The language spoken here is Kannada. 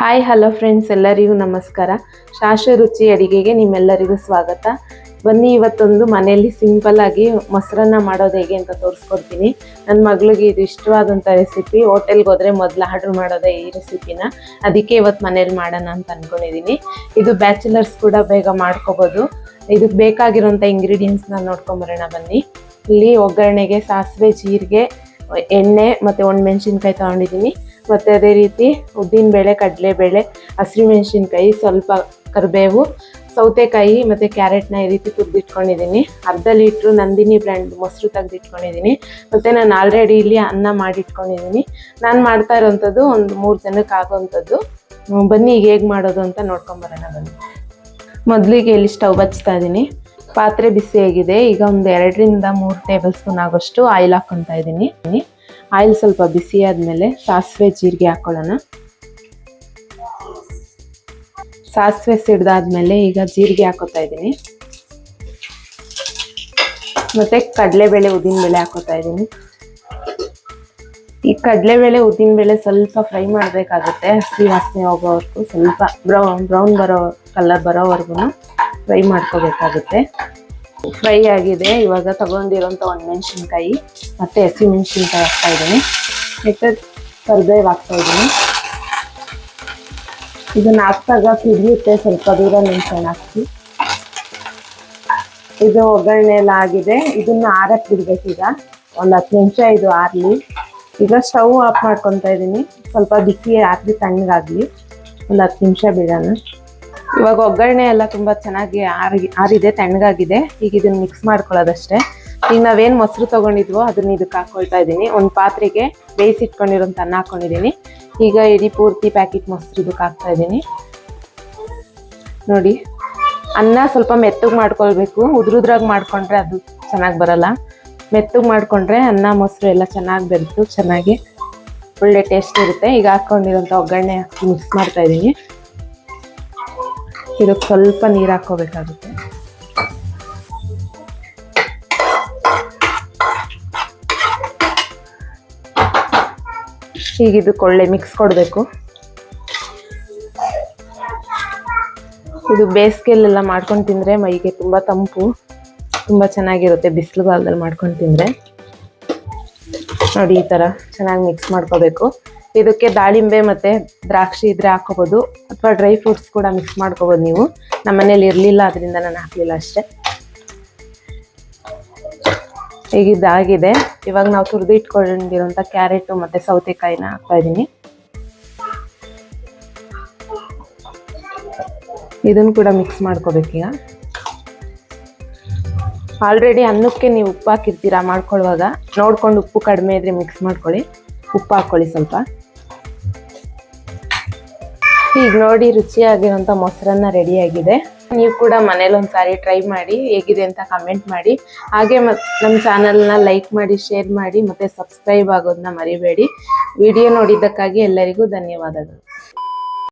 ಹಾಯ್ ಹಲೋ ಫ್ರೆಂಡ್ಸ್ ಎಲ್ಲರಿಗೂ ನಮಸ್ಕಾರ. ಶಾಶ ರುಚಿ ಅಡಿಗೆಗೆ ನಿಮ್ಮೆಲ್ಲರಿಗೂ ಸ್ವಾಗತ. ಬನ್ನಿ, ಇವತ್ತೊಂದು ಮನೆಯಲ್ಲಿ ಸಿಂಪಲ್ ಆಗಿ ಮೊಸರನ್ನ ಮಾಡೋದು ಹೇಗೆ ಅಂತ ತೋರಿಸ್ಕೊಡ್ತೀನಿ. ನನ್ನ ಮಗಳಿಗೆ ಇದು ಇಷ್ಟವಾದಂಥ ರೆಸಿಪಿ ಹೋಟೆಲ್ಗೆ ಹೋದರೆ ಮೊದಲು ಆರ್ಡ್ರ್ ಮಾಡೋದೇ ಈ ರೆಸಿಪಿನ ಅದಕ್ಕೆ ಇವತ್ತು ಮನೇಲಿ ಮಾಡೋಣ ಅಂತ ಅಂದ್ಕೊಂಡಿದ್ದೀನಿ ಇದು ಬ್ಯಾಚುಲರ್ಸ್ ಕೂಡ ಬೇಗ ಮಾಡ್ಕೋಬೋದು. ಇದಕ್ಕೆ ಬೇಕಾಗಿರೋಂಥ ಇಂಗ್ರೀಡಿಯೆಂಟ್ಸ್ನ ನೋಡ್ಕೊಂಬರೋಣ ಬನ್ನಿ. ಇಲ್ಲಿ ಒಗ್ಗರಣೆಗೆ ಸಾಸಿವೆ, ಜೀರಿಗೆ, ಎಣ್ಣೆ ಮತ್ತು ಒಣಮೆಣ್ಸಿನ್ಕಾಯಿ ತೊಗೊಂಡಿದ್ದೀನಿ ಮತ್ತು ಅದೇ ರೀತಿ ಉದ್ದಿನಬೇಳೆ ಕಡಲೆಬೇಳೆ ಹಸಿಮೆಣ್ಸಿನ್ಕಾಯಿ ಸ್ವಲ್ಪ ಕರಿಬೇವು, ಸೌತೆಕಾಯಿ ಮತ್ತು ಕ್ಯಾರೆಟ್ನ ಈ ರೀತಿ ತುರಿದಿಟ್ಕೊಂಡಿದ್ದೀನಿ. ಅರ್ಧ ಲೀಟ್ರು ನಂದಿನಿ ಬ್ರ್ಯಾಂಡ್ ಮೊಸರು ತೆಗೆದಿಟ್ಕೊಂಡಿದ್ದೀನಿ. ಮತ್ತು ನಾನು ಆಲ್ರೆಡಿ ಇಲ್ಲಿ ಅನ್ನ ಮಾಡಿಟ್ಕೊಂಡಿದ್ದೀನಿ. ನಾನು ಮಾಡ್ತಾ ಇರೋವಂಥದ್ದು ಒಂದು ಮೂರು ಜನಕ್ಕೆ ಆಗೋವಂಥದ್ದು ಬನ್ನಿ ಈಗ ಹೇಗೆ ಮಾಡೋದು ಅಂತ ನೋಡ್ಕೊಂಬರೋಣ ಬನ್ನಿ. ಮೊದಲಿಗೆ ಇಲ್ಲಿ ಸ್ಟವ್ ಹಚ್ತಾ ಇದ್ದೀನಿ. ಪಾತ್ರೆ ಬಿಸಿಯಾಗಿದೆ ಈಗ ಒಂದು ಎರಡರಿಂದ ಮೂರು ಟೇಬಲ್ ಸ್ಪೂನ್ ಆಗೋಷ್ಟು ಆಯಿಲ್ ಹಾಕ್ಕೊತಾ ಇದ್ದೀನಿ. ಆಯಿಲ್ ಸ್ವಲ್ಪ ಬಿಸಿ ಆದಮೇಲೆ ಸಾಸಿವೆ ಜೀರಿಗೆ ಹಾಕ್ಕೊಳ್ಳೋಣ ಸಾಸಿವೆ ಸಿಡ್ದಾದ್ಮೇಲೆ ಈಗ ಜೀರಿಗೆ ಹಾಕೋತಾ ಇದ್ದೀನಿ. ಮತ್ತೆ ಕಡಲೆಬೇಳೆ ಉದ್ದಿನಬೇಳೆ ಹಾಕೋತಾ ಇದ್ದೀನಿ. ಈ ಕಡಲೆಬೇಳೆ ಉದ್ದಿನಬೇಳೆ ಸ್ವಲ್ಪ ಫ್ರೈ ಮಾಡಬೇಕಾಗುತ್ತೆ. ಹಸಿ ವಾಸನೆ ಹೋಗೋವರೆಗೂ ಸ್ವಲ್ಪ ಬ್ರೌನ್ ಬ್ರೌನ್ ಬರೋ ಕಲರ್ ಬರೋವರೆಗೂ ಫ್ರೈ ಮಾಡ್ಕೋಬೇಕಾಗುತ್ತೆ. ಫ್ರೈ ಆಗಿದೆ. ಇವಾಗ ತಗೊಂಡಿರೋಂಥ ಮೆಣಸಿನ್ಕಾಯಿ ಮತ್ತು ಹಸಿ ಮೆಣಸಿನ್ಕಾಯಿ ಹಾಕ್ತಾ ಇದ್ದೀನಿ. ಮತ್ತೆ ಕರಿಬೇವು ಹಾಕ್ತಾ ಇದ್ದೀನಿ. ಇದನ್ನ ಹಾಕ್ದಾಗ ಕುದಿಯುತ್ತೆ. ಸ್ವಲ್ಪ ದೂರ ನಿಂತ್ಕೊಂಡು ಹಾಕಿ. ಇದು ಒಗ್ಗರಣೆ ಎಲ್ಲ ಆಗಿದೆ. ಇದನ್ನ ಆರಕ್ಕೆ ಈಗ ಒಂದು ಹತ್ತು ನಿಮಿಷ ಇದು ಆರ್ಲಿ. ಈಗ ಸ್ಟವ್ ಆಫ್ ಮಾಡ್ಕೊತಾ ಇದ್ದೀನಿ. ಸ್ವಲ್ಪ ಬಿಸಿ ಹಾಕಿ ತಣ್ಣಗಾಗ್ಲಿ. ಒಂದು ಹತ್ತು ನಿಮಿಷ ಬಿಡೋಣ. ಇವಾಗ ಒಗ್ಗರಣೆ ಎಲ್ಲ ತುಂಬ ಚೆನ್ನಾಗಿ ಆರಿ ಆರಿದೆ, ತಣ್ಣಗಾಗಿದೆ. ಈಗ ಇದನ್ನ ಮಿಕ್ಸ್ ಮಾಡ್ಕೊಳ್ಳೋದಷ್ಟೇ. ಈಗ ನಾವೇನು ಮೊಸರು ತೊಗೊಂಡಿದ್ವೋ ಅದನ್ನ ಇದಕ್ಕೆ ಹಾಕೊಳ್ತಾ ಇದ್ದೀನಿ. ಒಂದು ಪಾತ್ರೆಗೆ ಬೇಯಿಸಿಟ್ಕೊಂಡಿರೋಂಥ ಅನ್ನ ಹಾಕೊಂಡಿದ್ದೀನಿ. ಈಗ ಇಡೀ ಪೂರ್ತಿ ಪ್ಯಾಕೆಟ್ ಮೊಸರು ಇದಕ್ಕೆ ಹಾಕ್ತಾ ಇದ್ದೀನಿ. ನೋಡಿ, ಅನ್ನ ಸ್ವಲ್ಪ ಮೆತ್ತಗೆ ಮಾಡ್ಕೊಳ್ಬೇಕು. ಉದ್ರುದ್ರಾಗಿ ಮಾಡ್ಕೊಂಡ್ರೆ ಅದು ಚೆನ್ನಾಗಿ ಬರಲ್ಲ. ಮೆತ್ತಗೆ ಮಾಡ್ಕೊಂಡ್ರೆ ಅನ್ನ, ಮೊಸರು ಎಲ್ಲ ಚೆನ್ನಾಗಿ ಬೆರೆತು ಚೆನ್ನಾಗಿ ಒಳ್ಳೆ ಟೇಸ್ಟ್ ಇರುತ್ತೆ. ಈಗ ಹಾಕ್ಕೊಂಡಿರೋಂಥ ಒಗ್ಗರಣೆ ಹಾಕಿ ಮಿಕ್ಸ್ ಮಾಡ್ತಾ ಇದ್ದೀನಿ. ಇದಕ್ಕೆ ಸ್ವಲ್ಪ ನೀರು ಹಾಕೋಬೇಕಾಗುತ್ತೆ ಈಗ ಇದಕ್ಕೆ ಒಳ್ಳೆ ಮಿಕ್ಸ್ ಕೊಡಬೇಕು. ಇದು ಬೇಸಿಗೆಲ್ಲೆಲ್ಲ ಮಾಡ್ಕೊಂಡು ತಿಂದರೆ ಮೈಗೆ ತುಂಬ ತಂಪು, ತುಂಬ ಚೆನ್ನಾಗಿರುತ್ತೆ. ಬಿಸಿಲುಗಾಲದಲ್ಲಿ ಮಾಡ್ಕೊಂಡು ತಿಂದರೆ. ನೋಡಿ ಈ ಥರ ಚೆನ್ನಾಗಿ ಮಿಕ್ಸ್ ಮಾಡ್ಕೋಬೇಕು. ಇದಕ್ಕೆ ದಾಳಿಂಬೆ ಮತ್ತು ದ್ರಾಕ್ಷಿ ಇದ್ರೆ ಹಾಕೋಬೋದು ಅಥವಾ ಡ್ರೈ ಫ್ರೂಟ್ಸ್ ಕೂಡ ಮಿಕ್ಸ್ ಮಾಡ್ಕೋಬೋದು ನೀವು. ನಮ್ಮ ಮನೇಲಿ ಇರಲಿಲ್ಲ, ಅದರಿಂದ ನಾನು ಹಾಕಲಿಲ್ಲ ಅಷ್ಟೇ. ಈಗ ಇದಾಗಿದೆ. ಇವಾಗ ನಾವು ತುರಿದು ಇಟ್ಕೊಂಡಿರೋಂಥ ಕ್ಯಾರೆಟು ಮತ್ತು ಸೌತೆಕಾಯಿನ ಹಾಕ್ತಾ ಇದ್ದೀನಿ ಇದನ್ನು ಕೂಡ ಮಿಕ್ಸ್ ಮಾಡ್ಕೋಬೇಕೀಗ ಆಲ್ರೆಡಿ ಅನ್ನಕ್ಕೆ ನೀವು ಉಪ್ಪು ಹಾಕಿರ್ತೀರಾ ಮಾಡ್ಕೊಳ್ಳುವಾಗ. ನೋಡ್ಕೊಂಡು ಉಪ್ಪು ಕಡಿಮೆ ಇದ್ರೆ ಮಿಕ್ಸ್ ಮಾಡ್ಕೊಳ್ಳಿ. ಉಪ್ಪು ಹಾಕ್ಕೊಳ್ಳಿ ಸ್ವಲ್ಪ. ಈಗ ನೋಡಿ ರುಚಿಯಾಗಿರುವಂತ ಮೊಸರನ್ನ ರೆಡಿ ಆಗಿದೆ. ನೀವು ಕೂಡ ಮನೇಲಿ ಒಂದ್ಸಾರಿ ಟ್ರೈ ಮಾಡಿ, ಹೇಗಿದೆ ಅಂತ ಕಮೆಂಟ್ ಮಾಡಿ. ಹಾಗೆ ನಮ್ಮ ಚಾನಲ್ನ ಲೈಕ್ ಮಾಡಿ ಶೇರ್ ಮಾಡಿ, ಮತ್ತೆ ಸಬ್ಸ್ಕ್ರೈಬ್ ಆಗೋದನ್ನ ಮರಿಬೇಡಿ. ವಿಡಿಯೋ ನೋಡಿದ್ದಕ್ಕಾಗಿ ಎಲ್ಲರಿಗೂ ಧನ್ಯವಾದಗಳು.